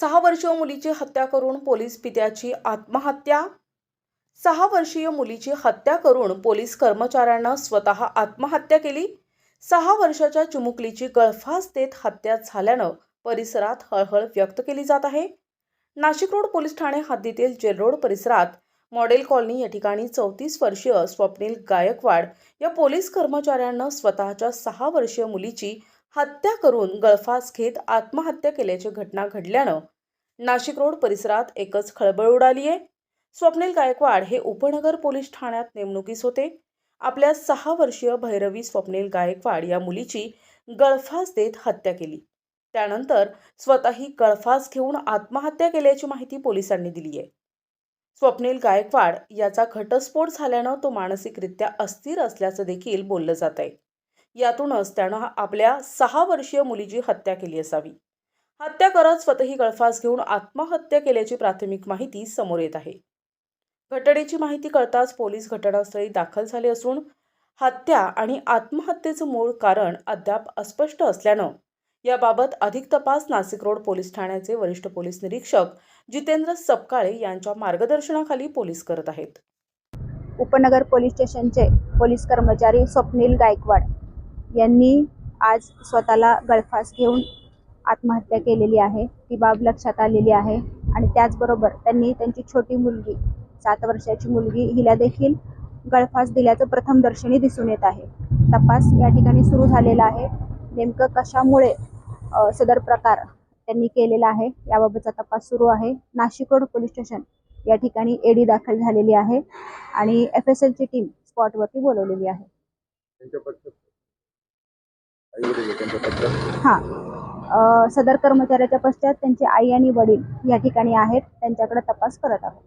सहा वर्षीय मुलीची हत्या करून पोलीस पित्याची आत्महत्या. सहा वर्षीय मुलीची हत्या करून पोलीस कर्मचाऱ्यानं स्वतः आत्महत्या केली. सहा वर्षाच्या चिमुकलीची गळफास देत हत्या झाल्यानं परिसरात हळहळ व्यक्त केली जात आहे. नाशिक रोड पोलीस ठाणे हद्दीतील जेल रोड परिसरात मॉडेल कॉलनी या ठिकाणी चौतीस वर्षीय स्वप्नील गायकवाड या पोलीस कर्मचाऱ्यांना स्वतःच्या सहा वर्षीय मुलीची हत्या करून गळफास घेत आत्महत्या केल्याची घटना घडल्यानं नाशिक रोड परिसरात एकच खळबळ उडाली आहे. स्वप्नील गायकवाड हे उपनगर पोलीस ठाण्यात नेमणुकीस होते. आपल्या सहा वर्षीय भैरवी स्वप्नील गायकवाड या मुलीची गळफास देत हत्या केली. त्यानंतर स्वतःही गळफास घेऊन आत्महत्या केल्याची माहिती पोलिसांनी दिली आहे. स्वप्नील गायकवाड याचा घटस्फोट झाल्यानं तो मानसिकरित्या अस्थिर असल्याचं देखील बोललं जात आहे यातूनच त्यानं आपल्या सहा वर्षीय मुलीची हत्या केली असावी. हत्या करत स्वतःही गळफास घेऊन आत्महत्या केल्याची प्राथमिक माहिती समोर येत आहे. घटनेची माहिती कळताच पोलीस घटनास्थळी दाखल झाले असून हत्या आणि आत्महत्येचं मूळ कारण अद्याप अस्पष्ट असल्यानं याबाबत अधिक तपास नाशिक रोड पोलीस ठाण्याचे वरिष्ठ पोलीस निरीक्षक जितेंद्र सपकाळे यांच्या मार्गदर्शनाखाली पोलीस करत आहेत. उपनगर पोलीस स्टेशनचे पोलीस कर्मचारी स्वप्नील गायकवाड यांनी आज स्वतःला गळफास घेऊन आत्महत्या केलेली आहे. ती बाब लक्षात आलेली आहे आणि त्याचबरोबर त्यांनी त्यांची छोटी मुलगी सात वर्षाची मुलगी हिला देखील गळफास दिल्याचं प्रथम दर्शनी दिसून येत आहे. तपास या ठिकाणी सुरू झालेला आहे. नेमकं कशामुळे सदर प्रकार त्यांनी केलेला आहे याबाबतचा तपास सुरू आहे. नाशिक रोड पोलीस स्टेशन या ठिकाणी एडी दाखल झालेली आहे आणि एफ एस एलची टीम स्पॉटवरती बोलवलेली आहे त्यांच्या पक्षात आई वडील आहे त्यांच्या पक्षात हां. सदर कर्मचाऱ्याच्या पश्चात त्यांची आई आणि वडील या ठिकाणी आहेत. त्यांच्याकडे तपास करत आहोत.